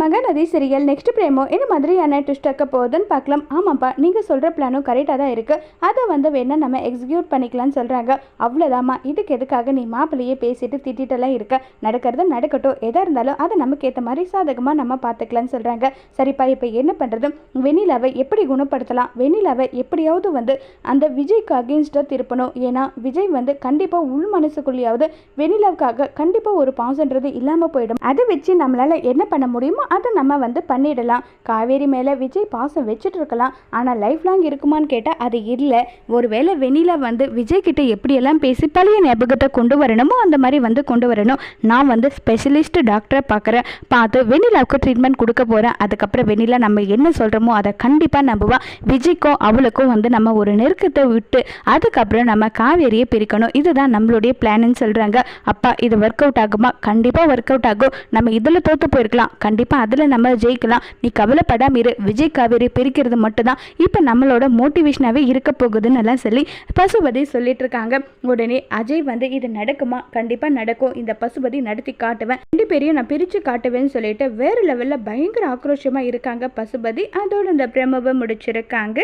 Mahanadi serial next பிரேமோ இந்த மாதிரியான twist இருக்க போகுதுன்னு பார்க்கலாம். ஆமாப்பா நீங்கள் சொல்கிற பிளானும் கரெக்டாக தான் இருக்குது அதை வந்து வேணால் நம்ம எக்ஸிக்யூட் பண்ணிக்கலாம்னு சொல்கிறாங்க அவ்வளோதாம்மா இதுக்கு எதுக்காக நீ மாப்பிள்ளையே பேசிட்டு திட்டிட்டெல்லாம் இருக்க? நடக்கிறது நடக்கட்டும் எதாக இருந்தாலும் அதை நமக்கு ஏற்ற மாதிரி சாதகமாக நம்ம பார்த்துக்கலாம்னு சொல்கிறாங்க சரிப்பா இப்போ என்ன பண்ணுறது வெண்ணிலாவை எப்படி குணப்படுத்தலாம்? வெண்ணிலாவை எப்படியாவது வந்து அந்த விஜய்க்கு அகேன்ஸ்டாக திருப்பணும். ஏன்னா விஜய் வந்து கண்டிப்பாக உள் மனசுக்குள்ளேயாவது வெண்ணிலாவுக்காக கண்டிப்பாக ஒரு பாசன்றது இல்லாமல் போயிடும். அதை வச்சு நம்மளால் என்ன பண்ண முடியுமோ அதை நம்ம வந்து பண்ணிடலாம். காவேரி மேலே விஜய் பாசம் வச்சுட்டு இருக்கலாம் ஆனால் லைஃப் லாங் இருக்குமான்னு கேட்டால் அது இல்லை. ஒருவேளை வெண்ணிலா வந்து விஜய் கிட்ட எப்படியெல்லாம் பேசி பழைய ஞாபகத்தை கொண்டு வரணுமோ அந்த மாதிரி வந்து கொண்டு வரணும். நான் வந்து ஸ்பெஷலிஸ்ட் டாக்டரை பார்க்குறேன் பார்த்து வெண்ணிலாவுக்கு ட்ரீட்மெண்ட் கொடுக்க போகிறேன் அதுக்கப்புறம் வெண்ணிலா நம்ம என்ன சொல்கிறோமோ அதை கண்டிப்பாக நம்புவா. விஜய்க்கும் அவளுக்கும் வந்து நம்ம ஒரு நெருக்கத்தை விட்டு அதுக்கப்புறம் நம்ம காவேரியை பிரிக்கணும். இதுதான் நம்மளுடைய பிளான்னு சொல்கிறாங்க அப்பா இது ஒர்க் அவுட் ஆகுமா? கண்டிப்பாக ஒர்க் அவுட் ஆகும். நம்ம இதில் தோற்று போயிருக்கலாம். கண்டிப்பாக அதில் நம்ம ஜெயிக்கலாம். நீ கவலைப்படாம இரு. விஜய் காவேரி பிரிக்கிறது மட்டும்தான். இப்போ நம்மளோட மோட்டிவேஷனாகவே இருக்க போகுதுன்னு எல்லாம் சொல்லி பசுபதி சொல்லிட்டு இருக்காங்க. உடனே அஜய் வந்து இது நடக்குமா? கண்டிப்பாக நடக்கும். இந்த பசுபதி நடத்தி காட்டுவேன். ரெண்டு பேரையும் நான் பிரித்து காட்டுவேன்னு சொல்லிட்டு வேறு லெவலில் பயங்கர ஆக்ரோஷமாக இருக்காங்க பசுபதி. அதோட இந்த பிரமவை முடிச்சிருக்காங்க.